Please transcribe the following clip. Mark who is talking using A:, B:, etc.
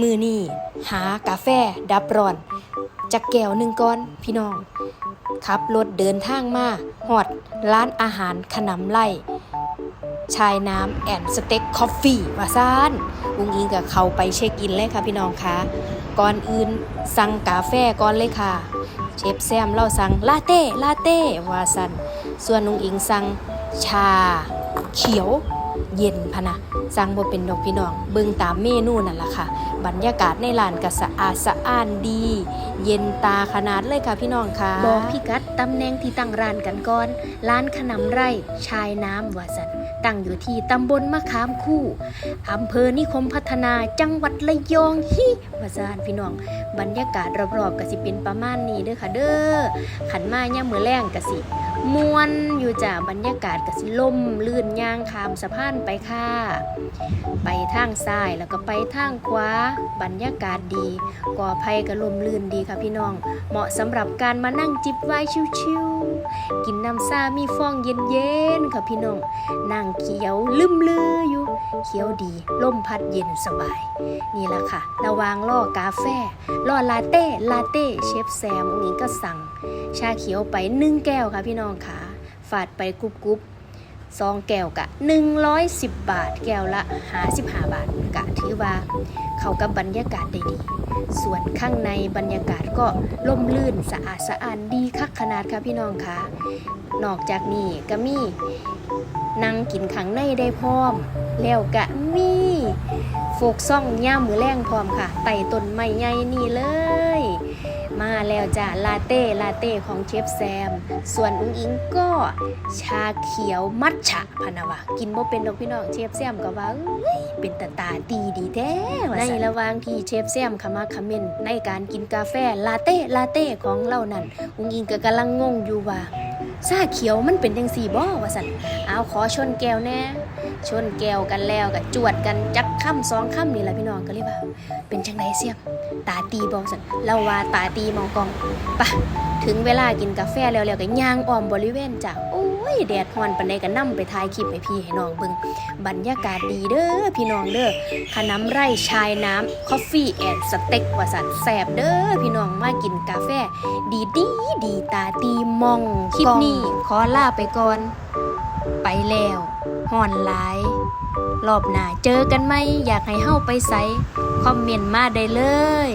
A: มือนี่หากาแฟดับร้อนจักแก้วหนึ่งก้อนพี่น้องขับรถเดินทางมาหอดร้านอาหารขนำไล่ชายน้ำแอนสเต็กคอฟฟี่วาซานอุ้งอิงกับเขาไปเช็คอินเลยค่ะพี่น้องคะก่อนอื่นสั่งกาแฟก่อนเลยค่ะ เชฟแซมเราสั่งลาเต้ลาเต้วาสันส่วนนุงอิงสั่งชาเขียว เย็นพะนะสั่งบ่เป็นดอกพี่น้อง เบิ่งตามเมนูนั่นล่ะค่ะ บรรยากาศในร้านก็สะอาดสะอ้านดี เย็นตาขนาดเลยค่ะพี่น้องค่ะ บอกพี่กัดตำแหน่งที่ตั้งร้านกันก่อน ร้านขนำไร่ชายน้ำว่าสันตั้งอยู่ที่ตำบลมะขามคู่อำเภอนิคมพัฒนาจังหวัดระยองฮิว่าซานพี่น้อง บรรยากาศรอบๆก็สิเป็นประมาณนี้เด้อค่ะเด้อขันมาย่ามมือแรงก็สิ มวนอยู่จ้ะบรรยากาศกสิลมลื่นย่างขามสะพานไปค่ะ ไปทางซ้ายแล้วก็ไปทางขวาบรรยากาศดีก่อภัยก็ลมลื่นดีค่ะพี่น้อง เหมาะสำหรับการมานั่งจิบไวน์ชิวๆกินน้ำซามีฟองเย็นๆค่ะพี่น้องนั่งเขียวลืมลืออยู่ เขียวดีลมพัดเย็นสบาย นี่แหละค่ะ ระวางล่อกาแฟล่อลาเต้ลาเต้เชฟแซมนี้ก็สั่ง ชาเขียวไปนึ่งแก้วค่ะพี่น้องค่ะฝาดไปกรุบกรุบซองแก้วกะ 110 บาท แก้วละ55บาทกะถือว่า เข้ากับบรรยากาศได้ดี ส่วนข้างในบรรยากาศก็ล่มลื่นสะอาดสะอ้านดีคักขนาดค่ะพี่น้องค่ะนอกจากนี้ก็มีนั่งกินขังในได้พร้อม แล้วก็มีโฟกซ่องย่ามมือแรงพร้อมค่ะไต่ต้นไม้ใหญ่นี่เลย มาแล้วจ้ะลาเต้ลาเต้ของเชฟแซม ส่วนอุ้งอิงก็ชาเขียวมัทฉะพันวะกินบ่เป็นดอกพี่น้องเชฟแซมก็ว่าเอ้ยเป็นตาตาดีดีแท้ในระหว่างที่เชฟแซมขมาคอมเมนต์ในการกินกาแฟลาเต้ลาเต้ของเรานั่นอุ้งอิงก็กำลังงงอยู่ว่า ชาเขียวมันเป็นจังสี่บ่ว่าสั่นเอาขอชนแก้วแน่ชนแก้วกันแล้วก็จวดกันจักค่ำสองค่ำนี่แหละพี่น้องก็เลยว่า เป็นจังไดเสียมตาตีบอกสันเราว่าตาตีมองกองปะถึงเวลากินกาแฟแล้วแล้วก็ย่างอ้อมบริเวณจ้ะโอ้ยแดดฮอนปานใดก็นํไปถ่ายคลิปให้พี่ให้น้องเบิ่งบรรยากาศดีเด้อพี่น้องเด้อขนำไร่ชายน้ำคอฟฟี่แอนด์สเต็กว่าสันแสบเด้อพี่น้องมากินกาแฟ ดีดีดีตาตีมองคลิปนี้ขอลาไปก่อน ไปแล้วห่อนหลาย รอบหน้าเจอกันไหมอยากให้เฮาไปใสคอมเมนต์มาได้เลย